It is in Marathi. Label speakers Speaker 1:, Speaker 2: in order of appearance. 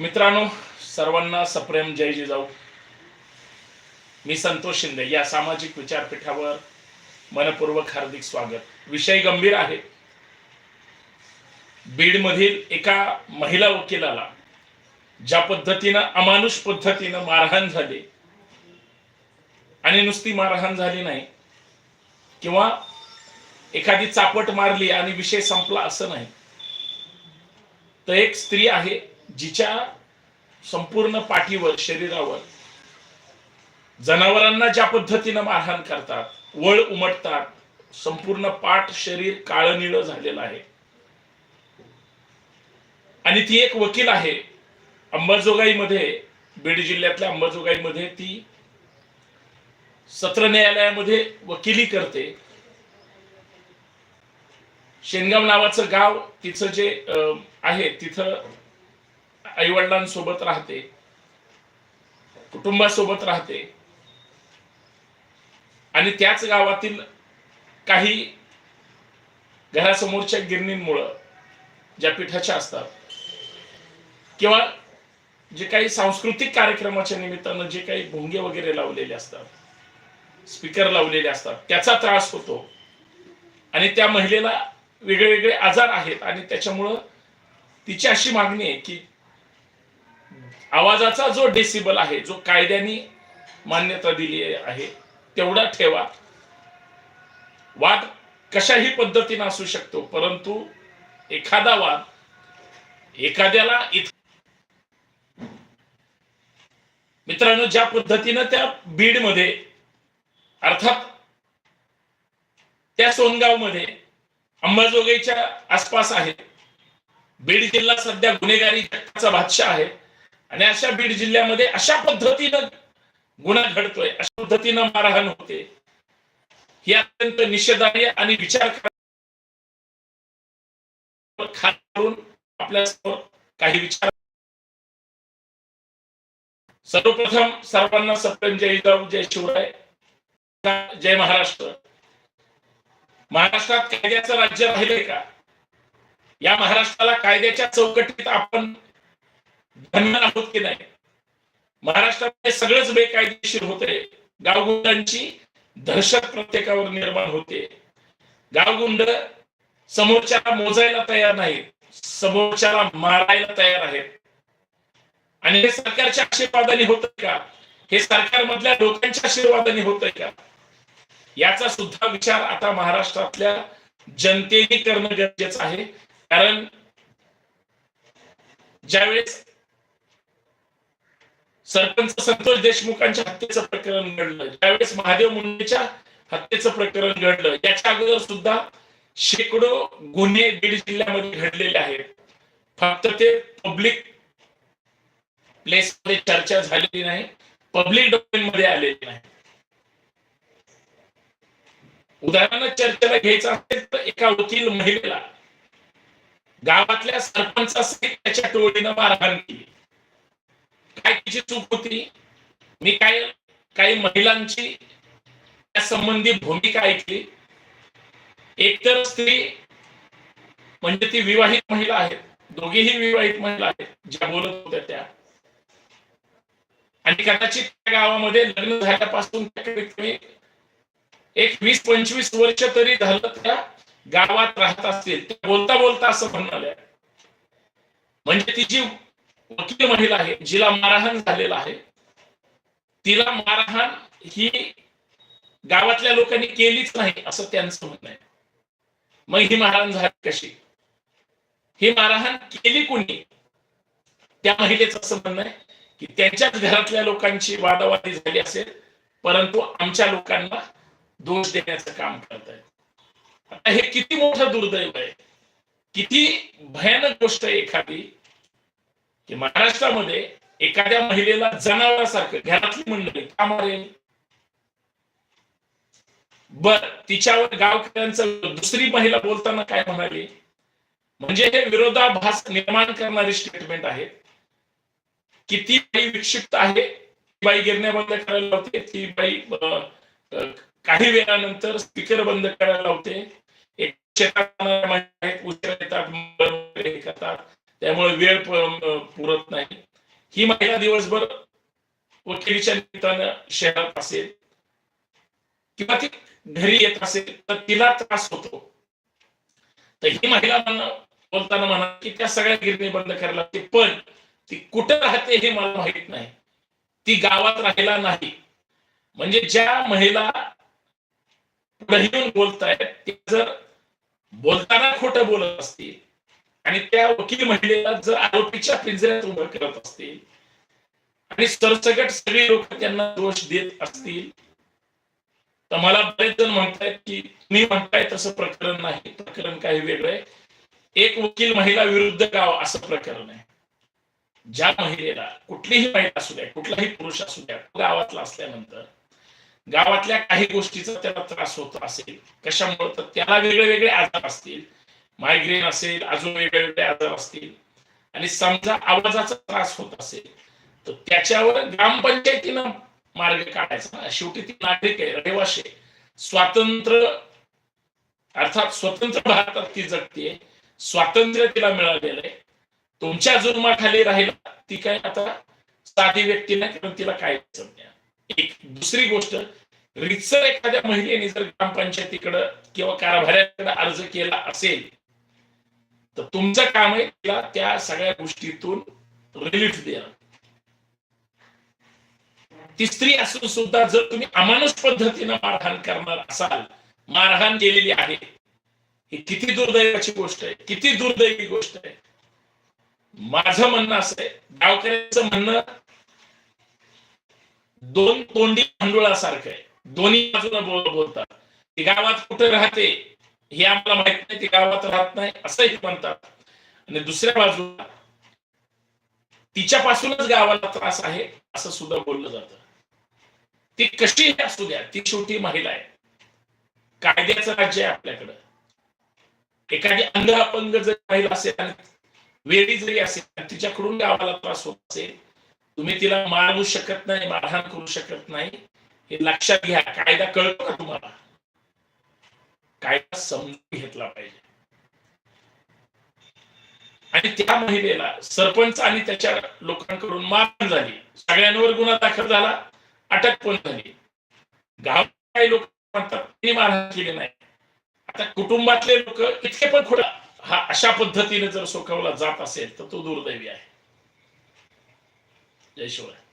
Speaker 1: मित्रांनो सर्वांना सप्रेम जय जिजाऊ. मी संतोष शिंदे या सामाजिक विचारपीठावर मनपूर्वक हार्दिक स्वागत. विषय गंभीर आहे. बीडमधील एका महिला वकिलाला ज्या पद्धतीनं अमानुष पद्धतीनं मारहाण झाली आणि नुसती मारहाण झाली नाही किंवा एखादी चापट मारली आणि विषय संपला असं नाही तर एक स्त्री आहे जिच्या संपूर्ण पाठीवर शरीरावर जनावरांना ज्या पद्धतीनं मारहाण करतात वळ उमटतात संपूर्ण पाठ शरीर काळ निळं झालेलं आहे. आणि ती एक वकील आहे अंबाजोगाईमध्ये बीड जिल्ह्यातल्या अंबाजोगाईमध्ये ती सत्र न्यायालयामध्ये वकिली करते. शेनगाव नावाचं गाव तिचं जे अं, आहे तिथं आईवडिलांसोबत राहते. कुटुंबासोबत राहते. आणि त्याच गावातील काही घरासमोरच्या गिरणींमुळं ज्या पिठाच्या असतात किंवा जे काही सांस्कृतिक कार्यक्रमाच्या निमित्तानं जे काही भोंगे वगैरे लावलेले असतात स्पीकर लावलेले असतात त्याचा त्रास होतो. आणि त्या महिलेला वेगळे वेगळे आजार आहेत आणि त्याच्यामुळं तिची अशी मागणी आहे की आवाजाचा जो डेसिबल आहे जो कायद्याने मान्यता दिली आहे तेवढा ठेवा. वाद कशाही पद्धतीने असू शकतो परंतु एखादा वाद एखाद्याला इत मित्रांनो ज्या पद्धतीनं त्या बीडमध्ये अर्थात त्या सोनगावमध्ये अंबाजोगाईच्या आसपास आहे बीड जिल्हा सध्या गुन्हेगारी जगाचा बादशाह आहे आणि अशा बीड जिल्ह्यामध्ये अशा पद्धतीनं गुन्हा घडतोय अशा पद्धतीनं मारहाण होते. ही अत्यंत निषेधार्य आणि विचार करून आपल्या काही विचार सर्वप्रथम सर्वांना सप्तम जय जाऊ जय शिवराय जय महाराष्ट्र. महाराष्ट्रात कायद्याचं राज्य राहिले का? या महाराष्ट्राला कायद्याच्या चौकटीत आपण धन्य आहोत की नाही? महाराष्ट्रामध्ये सगळंच बेकायदेशीर होते गावगुंडांची दहशत प्रत्येकावर निर्माण होते. गावगुंड समोरच्याला मोजायला तयार नाहीत. समोरच्याला मारायला तयार आहेत. आणि हे सरकारच्या आशीर्वादाने होत का? हे सरकारमधल्या लोकांच्या आशीर्वादाने होत का? याचा सुद्धा विचार आता महाराष्ट्रातल्या जनतेने करणं गरजेचं आहे. कारण ज्यावेळेस सरपंच संतोष देशमुखांच्या हत्येचं प्रकरण घडलं. ज्यावेळेस महादेव मुंडेच्या हत्येचं प्रकरण घडलं याच्या अगोदर सुद्धा शेकडो गुन्हे बीड जिल्ह्यामध्ये घडलेले आहेत. फक्त ते पब्लिक प्लेस मध्ये चर्चा झालेली नाही पब्लिक डोमेन मध्ये आलेली नाही. उदाहरणार्थ चर्चेला घ्यायचं असेल तर एका वकील महिलेला गावातल्या सरपंचासहित त्याच्या टोळीनं मारहाण केली. काय तिची चूक होती? मी काय काही महिलांची त्या संबंधी भूमिका ऐकली. एकतर स्त्री म्हणजे ती विवाहित महिला आहेत दोघीही विवाहित महिला आहेत ज्या बोलत होत्या त्या. आणि कदाचित त्या गावामध्ये लग्न झाल्यापासून त्या कमीत कमी एक वीस पंचवीस वर्ष तरी झालं त्या गावात राहत असतील. त्या बोलता बोलता असं म्हणाल्या. म्हणजे ती मुख्य महिला आहे जिला मारहाण झालेला आहे. तिला मारहाण ही गावातल्या लोकांनी केलीच नाही असं त्यांचं म्हणणं आहे. मग ही मारहाण झाली कशी? ही मारहाण केली कोणी? त्या महिलेचं असं म्हणणं आहे की त्यांच्याच घरातल्या लोकांची वादावादी झाली असेल परंतु आमच्या लोकांना दोष देण्याचं काम करत आहेत. आता हे किती मोठं दुर्दैव आहे. किती भयानक गोष्ट आहे एखादी की महाराष्ट्रामध्ये एखाद्या महिलेला जनावरासारखं घरातली मंडळी का मारेल बर तिच्यावर गावकऱ्यांचं दुसरी महिला बोलताना काय म्हणाली? म्हणजे हे विरोधाभास निर्माण करणारी स्टेटमेंट आहे. किती बाई विक्षिप्त आहे ती बाई गिरण्या बंद करायला लावते ती बाई काही वेळानंतर स्पीकर बंद करायला लावते. एक शेतात उशिरा येतात, करतात. त्यामुळे वेळ पुरत नाही. ही महिला दिवसभर वकिलीच्या निमित्तानं शहरात असेल किंवा ती घरी येत असेल तर तिला त्रास होतो. तर ही महिला बोलताना म्हणा की त्या सगळ्या गिरणी बंद करायला लागते पण ती कुठं राहते हे मला माहीत नाही. ती गावात राहिला नाही. म्हणजे ज्या महिला पुढे येऊन बोलतायत त्या जर बोलताना खोटं बोलत असतील आणि त्या वकील महिलेला जर आरोपीच्या पिंजऱ्यात उभं करत असतील आणि सरसगट सगळे लोक त्यांना दोष देत असतील तर मला बरेच जण म्हणतायत की तुम्ही म्हणताय तसं प्रकरण नाही प्रकरण काही वेगळं आहे. एक वकील महिला विरुद्ध गाव असं प्रकरण आहे. ज्या महिलेला कुठलीही महिला असू द्या कुठलाही पुरुष असू द्या तो गावातला असल्यानंतर गावातल्या काही गोष्टीचा त्याला त्रास होत असेल कशामुळे? तर त्याला वेगळे वेगळे आजार असतील. मायग्रेन असेल अजून वेगवेगळे आजार असतील. आणि समजा आवाजाचा त्रास होत असेल तर त्याच्यावर ग्रामपंचायतीनं मार्ग काढायचा. शेवटी ती नागरिक आहे रहिवाशी आहे. स्वातंत्र्य अर्थात स्वतंत्र भारतात ती जगते स्वातंत्र्य तिला मिळालेलं आहे. तुमच्या जुर्माखाली राहिला ती काय आता साधी व्यक्ती नाही कारण तिला काय समजा एक दुसरी गोष्ट रितसर एखाद्या महिलेने जर ग्रामपंचायतीकडं किंवा कारभाऱ्याकडे अर्ज केला असेल तर तुमचं काम आहे तिला त्या सगळ्या गोष्टीतून रिलीफ देणं. ती स्त्री असून सुद्धा जर तुम्ही अमानुष पद्धतीनं मारहाण करणार असाल मारहाण केलेली आहे ही किती दुर्दैवाची गोष्ट आहे किती दुर्दैवी गोष्ट आहे. माझं म्हणणं असं आहे गावकऱ्यांचं म्हणणं दोन तोंडी भांडुळासारखं आहे. दोन्ही बाजूला बोलतात. ती गावात कुठे राहते हे आम्हाला माहीत नाही ते गावात राहत नाही असंही म्हणतात. आणि दुसऱ्या बाजूला तिच्यापासूनच गावाला त्रास आहे असं सुद्धा बोललं जातं. ती कशी असू द्या ती शेवटी महिला आहे. कायद्याचं राज्य आहे आपल्याकडं. एखादी अंध अपंग जर महिला असेल आणि वेळी जरी असेल तिच्याकडून गावाला त्रास होत असेल तुम्ही तिला मारू शकत नाही मारहाण करू शकत नाही हे लक्षात घ्या. कायदा कळतो का तुम्हाला? कायदा समजून घेतला पाहिजे. आणि त्या महिलेला सरपंच आणि त्याच्या लोकांकडून मारहाण झाली. सगळ्यांवर गुन्हा दाखल झाला. अटक पण झाली. गाव काही लोक म्हणतात मारहाण केली नाही. आता कुटुंबातले लोक इतके पण खोडा. हा अशा पद्धतीने जर सोखवला जात असेल तर तो दुर्दैवी आहे. जय शिवराय.